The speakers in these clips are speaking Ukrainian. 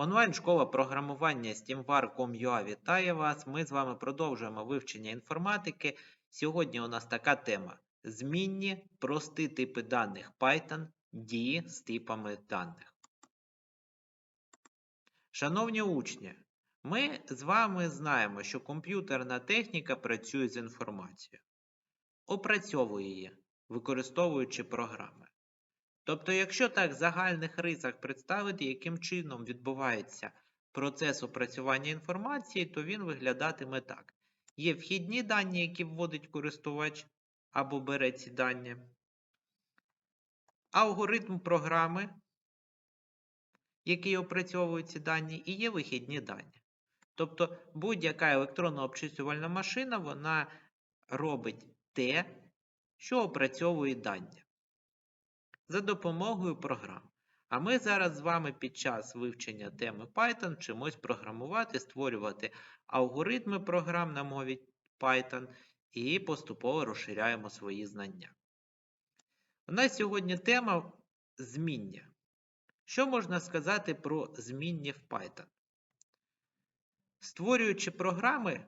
Онлайн-школа програмування SteamVar.com.ua вітає вас. Ми з вами продовжуємо вивчення інформатики. Сьогодні у нас така тема: змінні прості типи даних Python, дії з типами даних. Шановні учні, ми з вами знаємо, що комп'ютерна техніка працює з інформацією, опрацьовує її, використовуючи програми. Тобто, якщо так в загальних рисах представити, яким чином відбувається процес опрацювання інформації, то він виглядатиме так. Є вхідні дані, які вводить користувач або бере ці дані, алгоритм програми, який опрацьовує ці дані, і є вихідні дані. Тобто будь-яка електронна обчислювальна машина вона робить те, що опрацьовує дані за допомогою програм. А ми зараз з вами під час вивчення теми Python вчимось програмувати, створювати алгоритми програм на мові Python і поступово розширяємо свої знання. У нас сьогодні тема зміння. Що можна сказати про зміння в Python? Створюючи програми,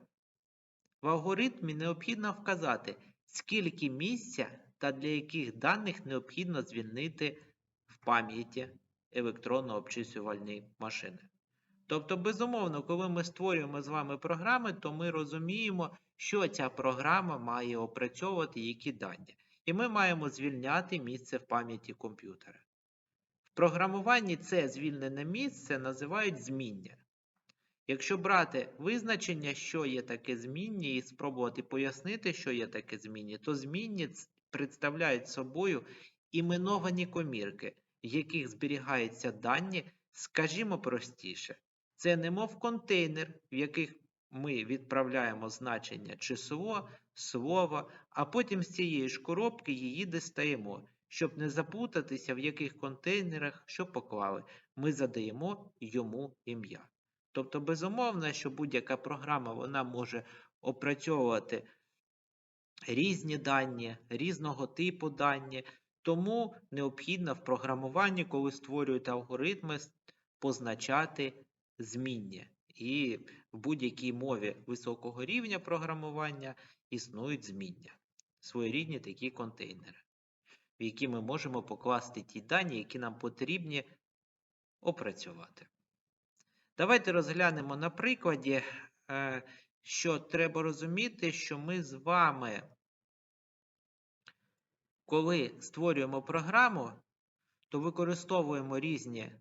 в алгоритмі необхідно вказати, скільки місця та для яких даних необхідно звільнити в пам'яті електронно-обчислювальної машини. Тобто, безумовно, коли ми створюємо з вами програми, то ми розуміємо, що ця програма має опрацьовувати які дані. І ми маємо звільняти місце в пам'яті комп'ютера. В програмуванні це звільнене місце називають зміння. Якщо брати визначення, що є таке зміння, і спробувати пояснити, що є таке зміння, то змінні представляють собою іменовані комірки, в яких зберігаються дані, скажімо простіше, це немов контейнер, в яких ми відправляємо значення число, слово, а потім з цієї ж коробки її дістаємо. Щоб не запутатися, в яких контейнерах що поклали, ми задаємо йому ім'я. Тобто, безумовно, що будь-яка програма вона може опрацьовувати різні дані, різного типу дані, тому необхідно в програмуванні, коли створюєте алгоритми, позначати зміння. І в будь-якій мові високого рівня програмування існують зміння, своєрідні такі контейнери, в які ми можемо покласти ті дані, які нам потрібні опрацювати. Давайте розглянемо на прикладі, е, що треба розуміти, що ми з вами, коли створюємо програму, то використовуємо різні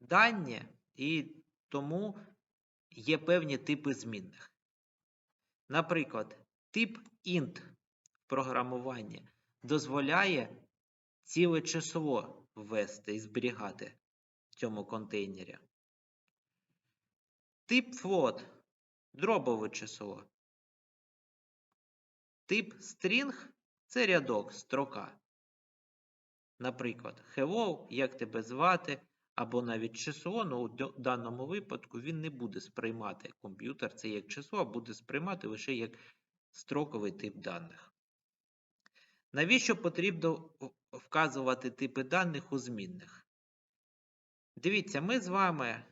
дані, і тому є певні типи змінних. Наприклад, тип int в програмуванні дозволяє ціле число ввести і зберігати в цьому контейнері. Тип float дробове число. Тип string це рядок, строка. Наприклад, hello, як тебе звати, або навіть число, ну у даному випадку він не буде сприймати комп'ютер це як число, а буде сприймати лише як строковий тип даних. Навіщо потрібно вказувати типи даних у змінних? Дивіться, ми з вами,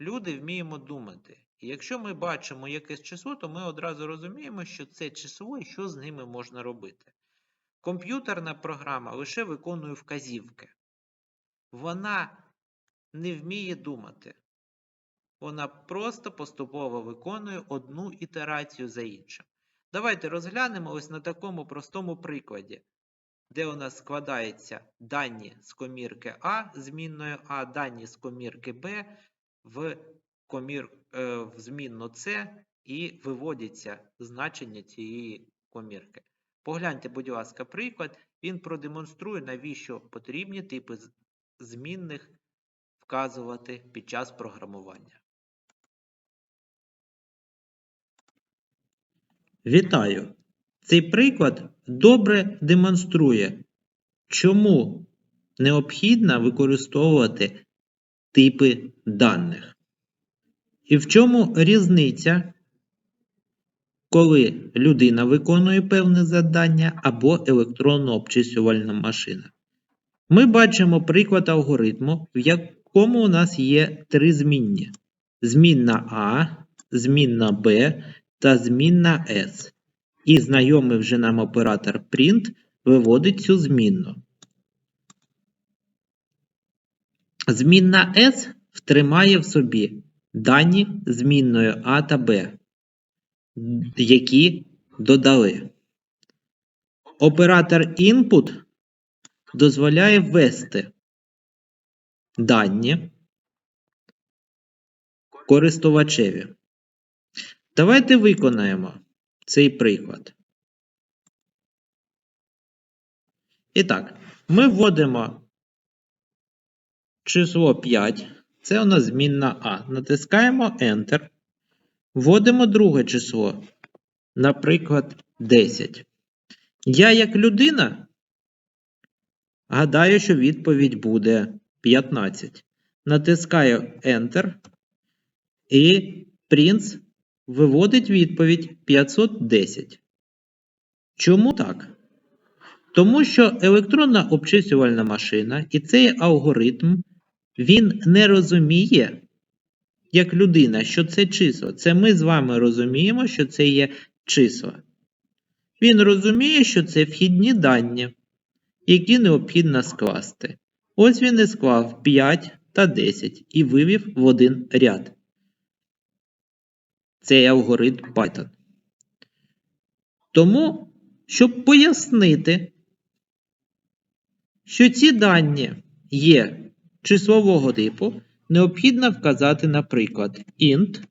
люди, вміємо думати. І якщо ми бачимо якесь число, то ми одразу розуміємо, що це число і що з ними можна робити. Комп'ютерна програма лише виконує вказівки. Вона не вміє думати. Вона просто поступово виконує одну ітерацію за іншим. Давайте розглянемо ось на такому простому прикладі, де у нас складаються дані з комірки А змінною А, дані з комірки Б в комір, е, в змінну С і виводяться значення цієї комірки. Погляньте, будь ласка, приклад. Він продемонструє, навіщо потрібні типи змінних вказувати під час програмування. Вітаю! Цей приклад добре демонструє, чому необхідно використовувати типи даних. І в чому різниця, коли людина виконує певне завдання або електронно обчислювальна машина. Ми бачимо приклад алгоритму, в якому у нас є три змінні: змінна А, змінна Б та змінна S. І знайомий вже нам оператор print виводить цю змінну. Змінна S втримає в собі дані змінною А та Б, які додали. Оператор input дозволяє ввести дані користувачеві. Давайте виконаємо цей приклад. І так, ми вводимо число 5. Це у нас змінна А. Натискаємо Enter. Вводимо друге число, наприклад, 10. Я, як людина, гадаю, що відповідь буде 15. Натискаю Enter. І Prince виводить відповідь 510. Чому так? Тому що електронна обчислювальна машина і цей алгоритм він не розуміє, як людина, що це число. Це ми з вами розуміємо, що це є числа. Він розуміє, що це вхідні дані, які необхідно скласти. Ось він і склав 5 та 10 і вивів в один ряд. Цей алгоритм Python. Тому, щоб пояснити, що ці дані є числового типу, необхідно вказати, наприклад, int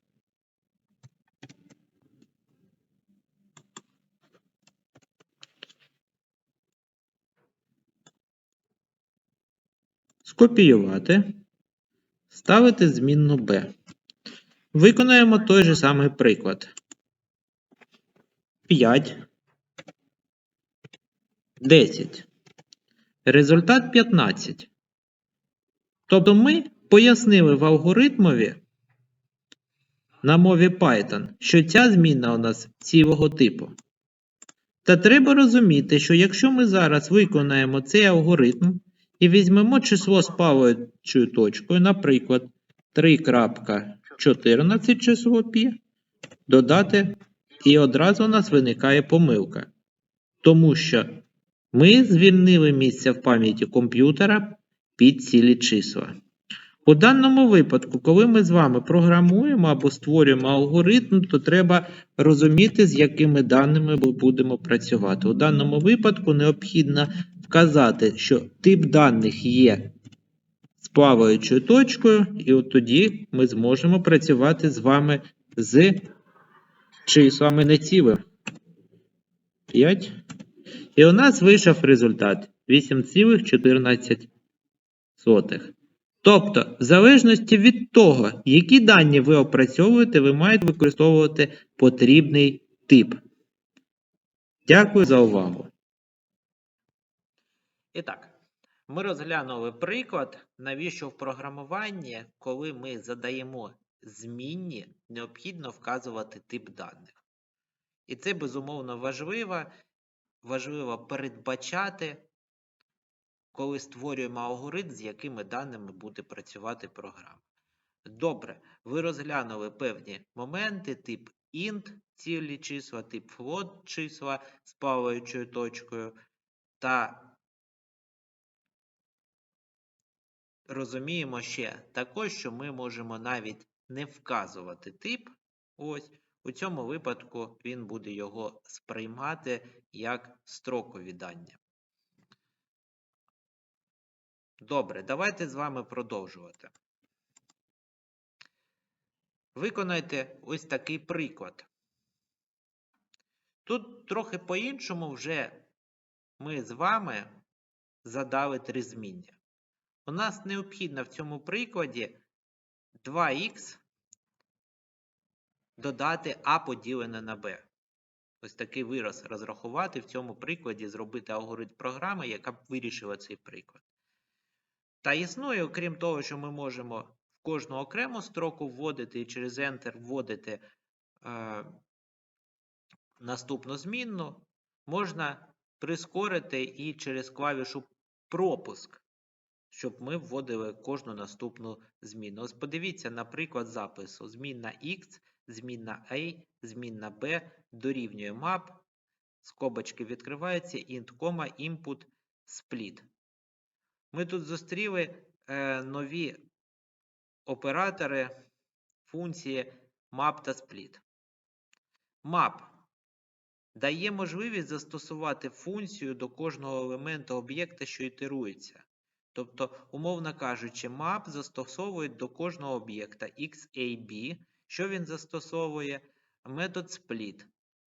скопіювати, ставити змінну b. Виконаємо той же самий приклад. 5, 10. Результат 15. Тобто ми пояснили в алгоритмові на мові Python, що ця зміна у нас цілого типу. Та треба розуміти, що якщо ми зараз виконаємо цей алгоритм і візьмемо число з паличою точкою, наприклад, 3.14 число π, додати, і одразу у нас виникає помилка. Тому що ми звільнили місце в пам'яті комп'ютера під цілі числа. У даному випадку, коли ми з вами програмуємо або створюємо алгоритм, то треба розуміти, з якими даними ми будемо працювати. У даному випадку необхідно вказати, що тип даних є з плаваючою точкою, і от тоді ми зможемо працювати з вами з числами нецілим. 5. І у нас вийшов результат 8,14. Тобто, в залежності від того, які дані ви опрацьовуєте, ви маєте використовувати потрібний тип. Дякую за увагу. І так, ми розглянули приклад, навіщо в програмуванні, коли ми задаємо змінні, необхідно вказувати тип даних. І це безумовно важливо. Важливо передбачати, коли створюємо алгоритм, з якими даними буде працювати програма. Добре, ви розглянули певні моменти, тип int, цілі числа, тип float числа з плаваючою точкою. Та розуміємо ще також, що ми можемо навіть не вказувати тип. Ось. У цьому випадку він буде його сприймати як строкові дані. Добре, давайте з вами продовжувати. Виконайте ось такий приклад. Тут трохи по-іншому вже ми з вами задали три зміння. У нас необхідно в цьому прикладі 2х додати А поділене на Б. Ось такий вираз розрахувати в цьому прикладі, зробити алгоритм програми, яка б вирішила цей приклад. Та існує, окрім того, що ми можемо в кожну окрему строку вводити і через Enter вводити е, наступну змінну, можна прискорити і через клавішу пропуск щоб ми вводили кожну наступну зміну. Ось подивіться, наприклад, запису. Змінна X, змінна A, змінна B дорівнює map, скобочки відкриваються, int, input, split. Ми тут зустріли е, нові оператори функції map та split. Map дає можливість застосувати функцію до кожного елемента об'єкта, що ітерується. Тобто, умовно кажучи, map застосовує до кожного об'єкта XAB. Що він застосовує? Метод split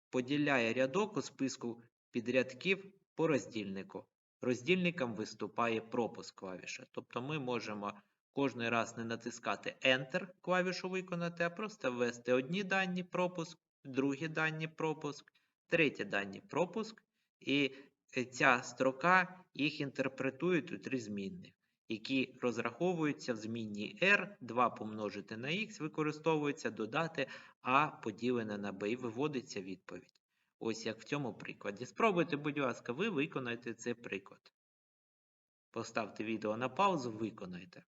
поділяє рядок у списку підрядків по роздільнику. Роздільником виступає пропуск клавіша. Тобто ми можемо кожен раз не натискати Enter клавішу виконати, а просто ввести одні дані пропуск, другі дані пропуск, треті дані пропуск. І е, ця строка їх інтерпретують у три змінних, які розраховуються в змінній R, 2 помножити на X, використовується додати А поділене на B і виводиться відповідь. Ось як в цьому прикладі. Спробуйте, будь ласка, ви виконайте цей приклад. Поставте відео на паузу, виконайте.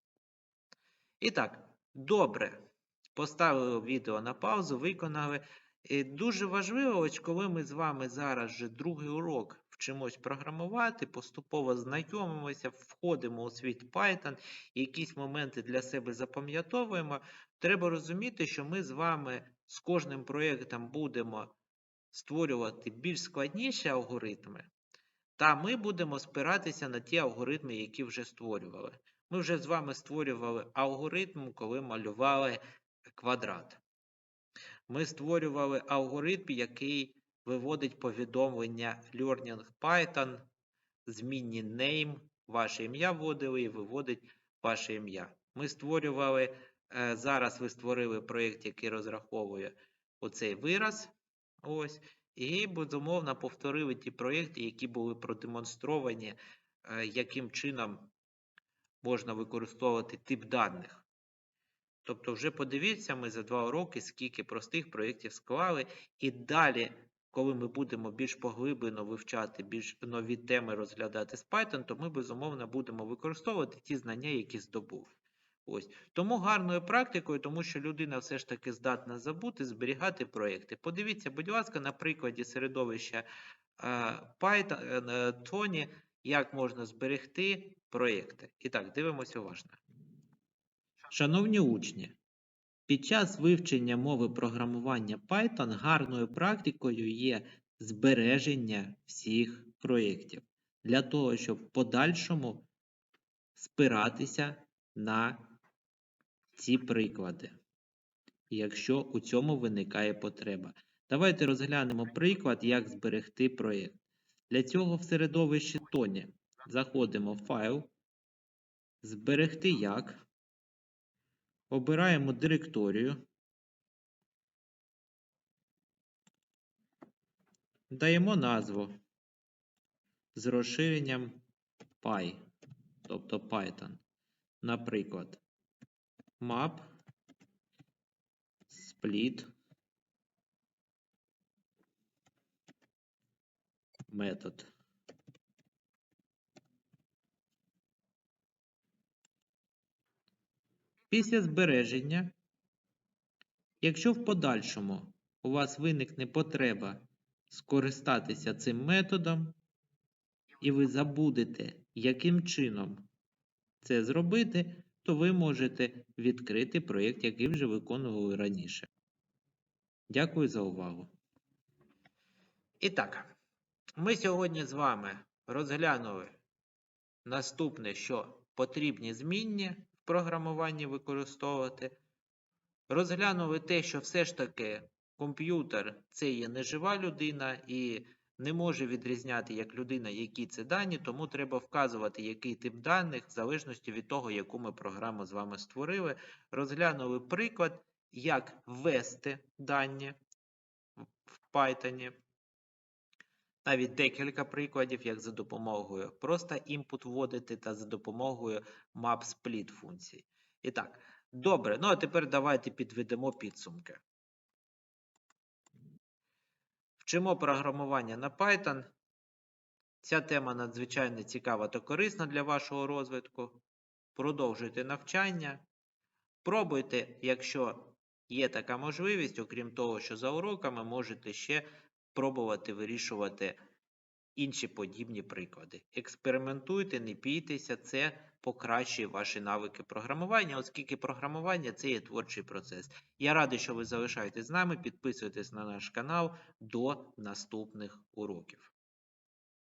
І так, добре. Поставили відео на паузу, виконали. І дуже важливо, ось коли ми з вами зараз вже другий урок вчимось програмувати, поступово знайомимося, входимо у світ Python, якісь моменти для себе запам'ятовуємо, треба розуміти, що ми з вами з кожним проєктом будемо створювати більш складніші алгоритми, та ми будемо спиратися на ті алгоритми, які вже створювали. Ми вже з вами створювали алгоритм, коли малювали квадрат. Ми створювали алгоритм, який виводить повідомлення Learning Python, змінні name, ваше ім'я вводили і виводить ваше ім'я. Ми створювали, е, зараз ви створили проєкт, який розраховує оцей вираз. Ось. І, безумовно, повторили ті проєкти, які були продемонстровані, е, яким чином можна використовувати тип даних. Тобто, вже подивіться, ми за два уроки, скільки простих проєктів склали, і далі, коли ми будемо більш поглиблено вивчати, більш нові теми розглядати з Python, то ми, безумовно, будемо використовувати ті знання, які здобули. Ось. Тому гарною практикою, тому що людина все ж таки здатна забути, зберігати проєкти. Подивіться, будь ласка, на прикладі середовища е, Python, е, Tony, як можна зберегти проєкти. І так, дивимося уважно. Шановні учні, під час вивчення мови програмування Python гарною практикою є збереження всіх проєктів для того, щоб в подальшому спиратися на ці приклади, якщо у цьому виникає потреба. Давайте розглянемо приклад, як зберегти проєкт. Для цього в середовищі Тоні заходимо в файл, зберегти як, обираємо директорію, даємо назву з розширенням Py, тобто Python. Наприклад, map split метод. Після збереження, якщо в подальшому у вас виникне потреба скористатися цим методом, і ви забудете, яким чином це зробити, то ви можете відкрити проєкт, який вже виконували раніше. Дякую за увагу. І так, ми сьогодні з вами розглянули наступне, що потрібні змінні в програмуванні використовувати. Розглянули те, що все ж таки комп'ютер це є нежива людина і не може відрізняти як людина, які це дані, тому треба вказувати, який тип даних, в залежності від того, яку ми програму з вами створили. Розглянули приклад, як ввести дані в Python. Навіть декілька прикладів, як за допомогою просто input вводити та за допомогою map-split функцій. І так, добре. Ну а тепер давайте підведемо підсумки. Вчимо програмування на Python. Ця тема надзвичайно цікава та корисна для вашого розвитку. продовжуйте навчання. Пробуйте, якщо є така можливість, окрім того, що за уроками, можете ще пробувати вирішувати інші подібні приклади. Експериментуйте, не бійтеся, це покращує ваші навики програмування, оскільки програмування це є творчий процес. Я радий, що ви залишаєтесь з нами, підписуйтесь на наш канал до наступних уроків.